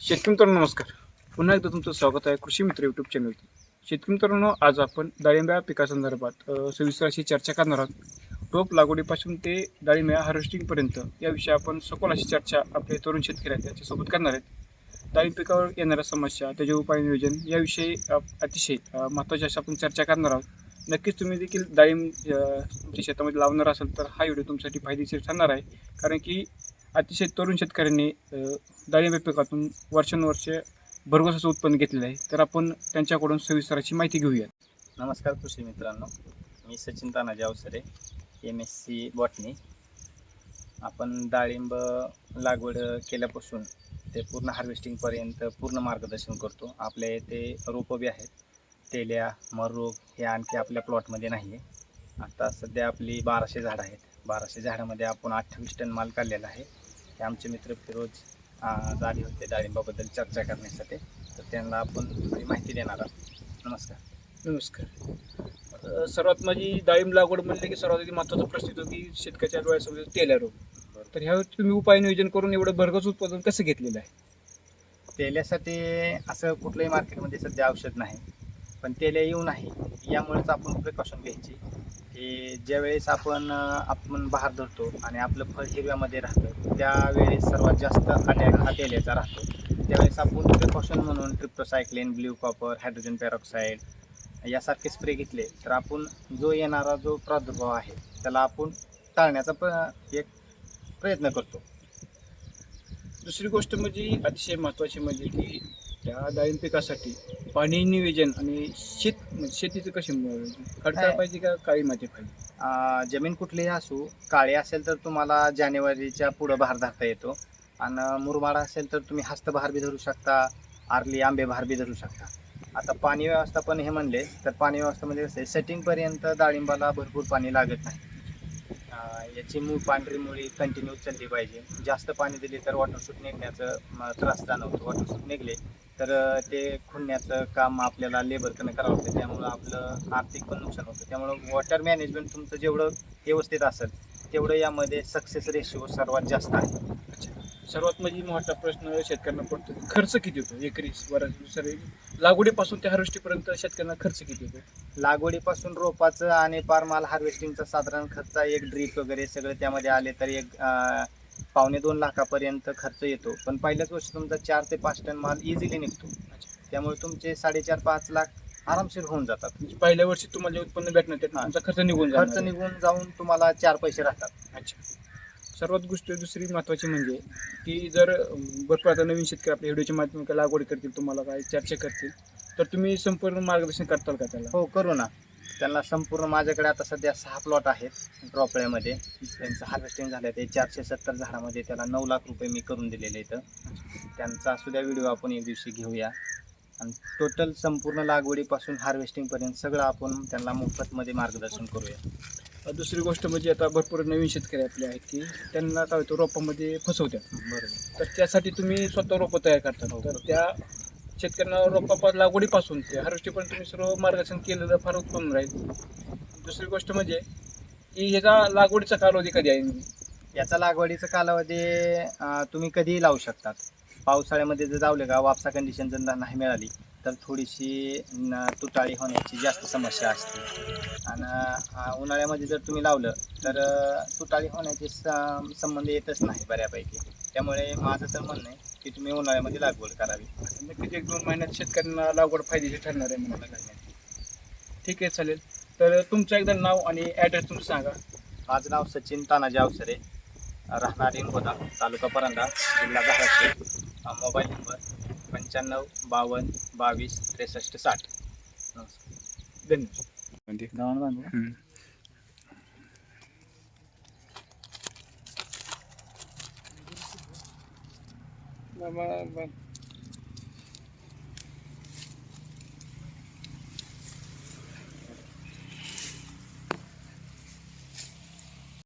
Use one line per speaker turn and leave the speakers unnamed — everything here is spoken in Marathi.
शेतकरी मित्रांनो नमस्कार. पुन्हा एकदा तुमचं स्वागत आहे कृषी मित्र यूट्यूब चॅनलवरती शेतकरी मित्रांनो आज आपण डाळिंब्या पिकासंदर्भात सविस्तर अशी चर्चा करणार आहोत. रोप लागवडीपासून ते डाळिंब्या हार्वेस्टिंगपर्यंत याविषयी आपण सखोल अशी चर्चा आपले तरुण शेतकरी आहेत त्याच्यासोबत करणार आहेत. डाळिंब पिकावर येणाऱ्या समस्या त्याचे उपाय नियोजन याविषयी अतिशय महत्त्वाची अशी आपण चर्चा करणार आहोत. नक्कीच तुम्ही देखील डाळिंब तुमच्या शेतामध्ये लावणार असाल तर हा व्हिडिओ तुमच्यासाठी फायदेशीर ठरणार आहे. कारण की अतिशय तरुण शेतकऱ्यांनी डाळिंब पिकातून वर्षानुवर्ष भरघोस असं उत्पन्न घेतलेलं आहे. तर आपण त्यांच्याकडून सविस्तराची माहिती घेऊया
नमस्कार कृषी मित्रांनो. मी सचिन तानाजी अवसरे एम एस सी बॉटनी आपण डाळिंब लागवड केल्यापासून ते पूर्ण हार्वेस्टिंगपर्यंत पूर्ण मार्गदर्शन करतो. आपल्या इथे रोपं बी आहेत. तेल्या मररोग हे आणखी आपल्या प्लॉटमध्ये नाही आहे आता सध्या आपली बाराशे झाडं आहेत. बाराशे झाडामध्ये आपण अठ्ठावीस टन माल काढलेला आहे. हे आमचे मित्र फिरोज आज आले होते डाळिंबाबद्दल चर्चा करण्यासाठी. तर त्यांना आपण थोडी माहिती देणार आहोत. नमस्कार.
नमस्कार. सर्वात माझी डाळिंब लागवड म्हणले की सर्वात आधी महत्त्वाचा प्रश्न येतो की शेतकऱ्याच्या डोळ्यासमोर तेल्या रोग तर ह्यावर तुम्ही उपाय नियोजन करून एवढं भरघोस उत्पादन कसं घेतलेलं आहे?
तेल्यासाठी असं कुठलंही मार्केटमध्ये सध्या औषध नाही. पण तेल्या येऊ नाही. यामुळेच आपण प्रिकॉशन घ्यायची. की ज्यावेळेस आपण आपण बहार धरतो आणि आपलं फळ हिरव्यामध्ये राहतं त्यावेळेस सर्वात जास्त अटॅक हा तेल्याचा राहतो. त्यावेळेस आपण प्रिकॉशन म्हणून streptocycline blue copper hydrogen peroxide यासारखे स्प्रे घेतले तर आपण जो येणारा जो प्रादुर्भाव आहे त्याला आपण टाळण्याचा प एक प्रयत्न करतो.
दुसरी गोष्ट म्हणजे अतिशय महत्त्वाची म्हणजे की त्या डाळिंब पिकासाठी पाणी नियोजन आणि शेत म्हणजे शेतीचं कशी खडकाळ? पाहिजे का काळी माती पाहिजे?
अं, जमीन कुठलीही असू काळी असेल तर तुम्हाला जानेवारीच्या पुढं बहार धरता येतो. आणि मुरमाड असेल तर तुम्ही हस्तबहार बी धरू शकता आरली आंबे बहार बी धरू शकता. आता पाणी व्यवस्थापन हे म्हणले तर पाणी व्यवस्थामध्ये कसं आहे सेटिंगपर्यंत डाळिंबाला भरपूर पाणी लागत नाही. अं, याची मूळ पांढरी मुळी कंटिन्यू चालली पाहिजे. जास्त पाणी दिले तर वॉटरशूट निघण्याचं म, त्रास जाणवतो. वॉटरशूट निघले तर ते खुडण्याचं काम आपल्याला लेबरकडनं करावं लागतं. त्यामुळं आपलं आर्थिक पण नुकसान होतं. त्यामुळं वॉटर मॅनेजमेंट तुमचं जेवढं व्यवस्थित असेल तेवढं यामध्ये सक्सेस रेशिओ सर्वात जास्त आहे.
सर्वात म्हणजे मोठा प्रश्न शेतकऱ्यांना पडतो. खर्च किती होतो? एकरी सर लागवडीपासून ते हार्वेस्टिंगपर्यंत शेतकऱ्यांना खर्च किती होतो?
लागवडीपासून रोपाचं आणि पार माल हार्वेस्टिंगचा साधारण खर्च एक ड्रीप वगैरे सगळं त्यामध्ये आले तर एक पावणे दोन लाखापर्यंत खर्च येतो. पण पहिल्याच वर्षी तुमचा चार ते पाच टन माल इझिली निघतो. त्यामुळे तुमचे साडेचार पाच लाख आरामशीर होऊन जातात.
म्हणजे पहिल्या वर्षी तुम्हाला जे उत्पन्न भेटणार
हा.
तुमचा खर्च निघून
खर्च
जाणार.
निघून जाऊन तुम्हाला चार पैसे राहतात.
अच्छा. सर्वात गोष्ट दुसरी महत्त्वाची म्हणजे की जर अं, भरपूर आता नवीन शेतकरी आपल्या व्हिडिओच्या माध्यमातून लागवड करतील तुम्हाला काय चर्चा करतील तर तुम्ही संपूर्ण मार्गदर्शन करताल का त्याला?
हो करू ना. त्यांना संपूर्ण माझ्याकडे आता सध्या सहा प्लॉट आहेत ड्रॉपळ्यामध्ये. त्यांचं हार्वेस्टिंग झालं ते चारशे सत्तर झाडामध्ये त्याला नऊ लाख रुपये मी करून दिलेले इथं त्यांचा सुद्धा व्हिडिओ आपण एक दिवशी घेऊया. आणि टोटल संपूर्ण लागवडीपासून हार्वेस्टिंगपर्यंत सगळं आपण त्यांना मोफतमध्ये मार्गदर्शन करूया.
दुसरी गोष्ट म्हणजे आता भरपूर नवीन शेतकरी आपले आहेत की त्यांना काय होतं रोपामध्ये फसवतात.
बरोबर.
तर त्यासाठी तुम्ही स्वतः रोपं तयार करता.
हो.
तर त्या शेतकऱ्यांना रोपा लागवडीपासून ते हार्वेस्टिंगपर्यंत तुम्ही सर्व मार्गदर्शन केलेलं फार उत्तम राहील. दुसरी गोष्ट म्हणजे की ह्याचा लागवडीचा कालावधी कधी आहे?
याचा लागवडीचा कालावधी तुम्ही कधीही लावू शकतात. पावसाळ्यामध्ये जर लावले का वापसा कंडिशन जर नाही मिळाली तर थोडीशी न- तुटाळी होण्याची जास्त समस्या असते. आणि उन्हाळ्यामध्ये जर तुम्ही लावलं तर तुटाळी होण्याचे स- संबंध येतच नाही बऱ्यापैकी. त्यामुळे माझं तर म्हणणं आहे की तुम्ही उन्हाळ्यामध्ये लागवड करावी.
नक्कीच एक दोन महिन्यात शेतकऱ्यांना लागवड फायदेशीर ठरणार आहे म्हणाला ठीक आहे चालेल. तर तुमचं एकदा नाव आणि ॲड्रेस तुमचं सांगा.
माझं नाव सचिन तानाजी अवसरे राहणार इंगोदा तालुका परंडा जिल्हा धाराशिव मोबाईल नंबर पंच्याण्णव बावन्न बावीस त्रेसष्ट साठ.
धन्यवाद.